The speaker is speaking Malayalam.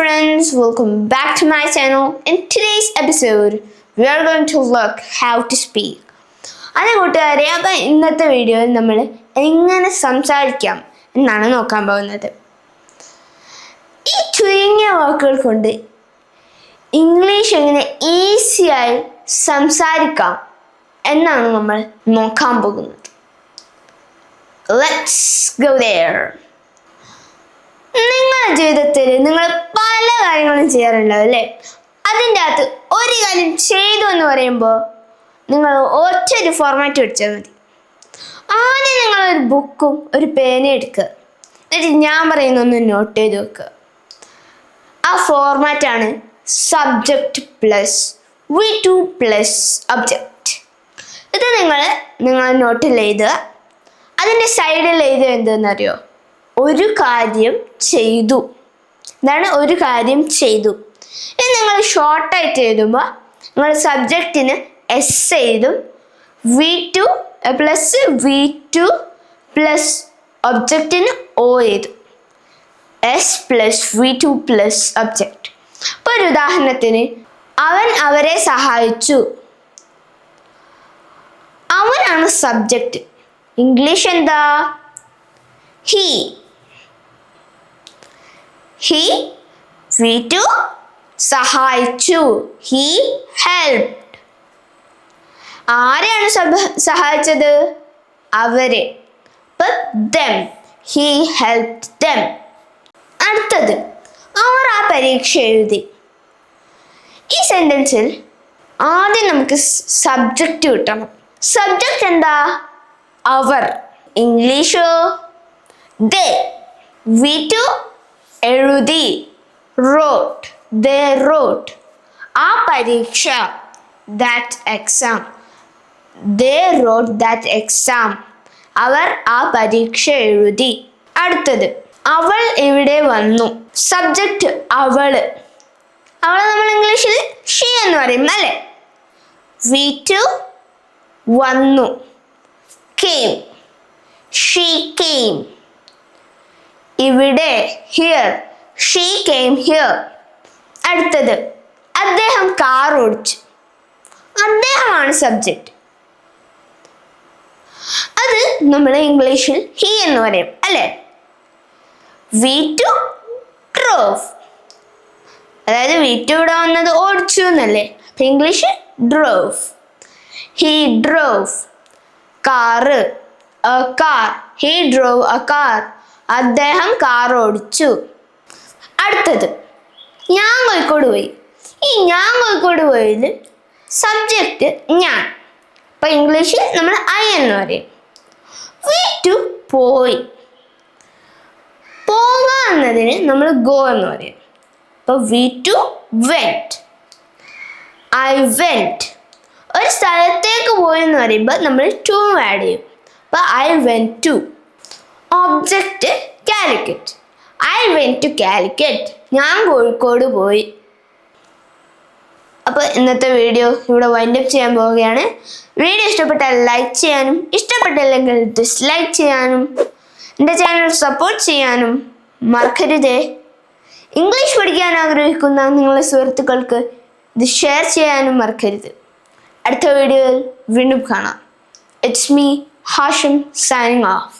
friends, welcome back to my channel. In today's episode, we are going to look how to speak. അതെ കൂട്ടുകാരെ അപ്പം ഇന്നത്തെ വീഡിയോയിൽ നമ്മൾ എങ്ങനെ സംസാരിക്കാം എന്നാണ് നോക്കാൻ പോകുന്നത് ഈ ചുരുങ്ങിയ വാക്കുകൾ കൊണ്ട് ഇംഗ്ലീഷ് എങ്ങനെ ഈസിയായി സംസാരിക്കാം എന്നാണ് നമ്മൾ നോക്കാൻ പോകുന്നത് ലെറ്റ്സ് ഗോ there നിങ്ങളുടെ ജീവിതത്തിൽ നിങ്ങൾ കാര്യങ്ങളും ചെയ്യാറുണ്ടാവും അല്ലേ? അതിന്റെ അകത്ത് ഒരു കാര്യം ചെയ്തു എന്ന് പറയുമ്പോൾ നിങ്ങൾ ഒറ്റ ഒരു ഫോർമാറ്റ് പിടിച്ചാൽ മതി. ആദ്യം നിങ്ങൾ ഒരു ബുക്കും ഒരു പേനയും എടുക്കുക. എന്നിട്ട് ഞാൻ പറയുന്ന ഒന്ന് നോട്ട് ചെയ്ത് വെക്കുക. ആ ഫോർമാറ്റാണ് subject plus V two plus object ഇത് നിങ്ങൾ നിങ്ങൾ നോട്ടിൽ എഴുതുക. അതിന്റെ സൈഡിൽ എഴുതുക എന്തെന്നറിയോ ഒരു കാര്യം ചെയ്തു. എന്താണ്? ഒരു കാര്യം ചെയ്തു. ഇനി നിങ്ങൾ ഷോർട്ടായിട്ട് എഴുതുമ്പോൾ നിങ്ങൾ സബ്ജക്റ്റിന് എസ് എഴുതും. V two plus V two plus ഒബ്ജക്റ്റിന് O എഴുതും. S plus V two plus object ഇപ്പോൾ ഒരു ഉദാഹരണത്തിന് അവൻ അവരെ സഹായിച്ചു. അവനാണ് സബ്ജക്റ്റ് ഇംഗ്ലീഷ് എന്താ? ഹീ ഹി ടു സഹായിച്ചു. ഹി ഹെൽപ് ആരെയാണ് സഹായിച്ചത്? അവരെ. ദം ഹി ഹെൽപ് ദം അടുത്തത്. അവർ ആ പരീക്ഷ എഴുതി. ഈ സെന്റൻസിൽ ആദ്യം നമുക്ക് സബ്ജക്റ്റ് കിട്ടണം. സബ്ജക്റ്റ് എന്താ? അവർ. ഇംഗ്ലീഷോ? ദേ വി ടു എഴുതി. റോട്ട് ദ റോട്ട് ആ പരീക്ഷ that exam they wrote that exam അവർ ആ പരീക്ഷ എഴുതി. അടുത്തത് അവൾ ഇവിടെ വന്നു? സബ്ജക്റ്റ് അവൾ അവളെ നമ്മൾ ഇംഗ്ലീഷിൽ ഷീ എന്ന് പറയും അല്ലേ? വി ടു വന്നു. കെയിം ഷീ കെയിം ഇവിടെ ഹിയർ ഷീ കെയിം ഹിയർ അടുത്തത് അദ്ദേഹം കാർ ഓടിച്ചു. അദ്ദേഹമാണ് സബ്ജക്റ്റ് അത് നമ്മൾ ഇംഗ്ലീഷിൽ ഹി എന്ന് പറയും അല്ലേ? വി ടു ഡ്രോവ് അതായത് വി ടു ഇവിടെ വന്നത് ഓടിച്ചു എന്നല്ലേ? അപ്പൊ English drove he drove car car he drove a car അദ്ദേഹം കാർ ഓടിച്ചു. അടുത്തത് ഞാൻ കോഴിക്കോട് പോയി. ഈ ഞാൻ കോഴിക്കോട് പോയതിൽ സബ്ജക്റ്റ് ഞാൻ. അപ്പൊ ഇംഗ്ലീഷിൽ നമ്മൾ ഐ എന്ന് പറയും. വി ടു പോയി. പോവുക എന്നതിന് നമ്മൾ ഗോ എന്ന് പറയും. അപ്പൊ V two went I went ഒരു സ്ഥലത്തേക്ക് പോയി എന്ന് പറയുമ്പോൾ നമ്മൾ ടു ആഡ് ചെയ്യും. അപ്പൊ I went to object Calicut I went to Calicut ഞാൻ കോഴിക്കോട് പോയി. അപ്പോൾ ഇന്നത്തെ വീഡിയോ ഇവിടെ വൈൻഡപ്പ് ചെയ്യാൻ പോവുകയാണ്. വീഡിയോ ഇഷ്ടപ്പെട്ടാൽ ലൈക്ക് ചെയ്യാനും ഇഷ്ടപ്പെട്ടില്ലെങ്കിൽ ഡിസ്ലൈക്ക് ചെയ്യാനും എന്റെ ചാനൽ സപ്പോർട്ട് ചെയ്യാനും മറക്കരുതേ. ഇംഗ്ലീഷ് പഠിക്കാൻ ആഗ്രഹിക്കുന്ന നിങ്ങളുടെ സുഹൃത്തുക്കൾക്ക് ഇത് ഷെയർ ചെയ്യാനും മറക്കരുത്. അടുത്ത വീഡിയോയിൽ വീണ്ടും കാണാം. It's me Hasham signing off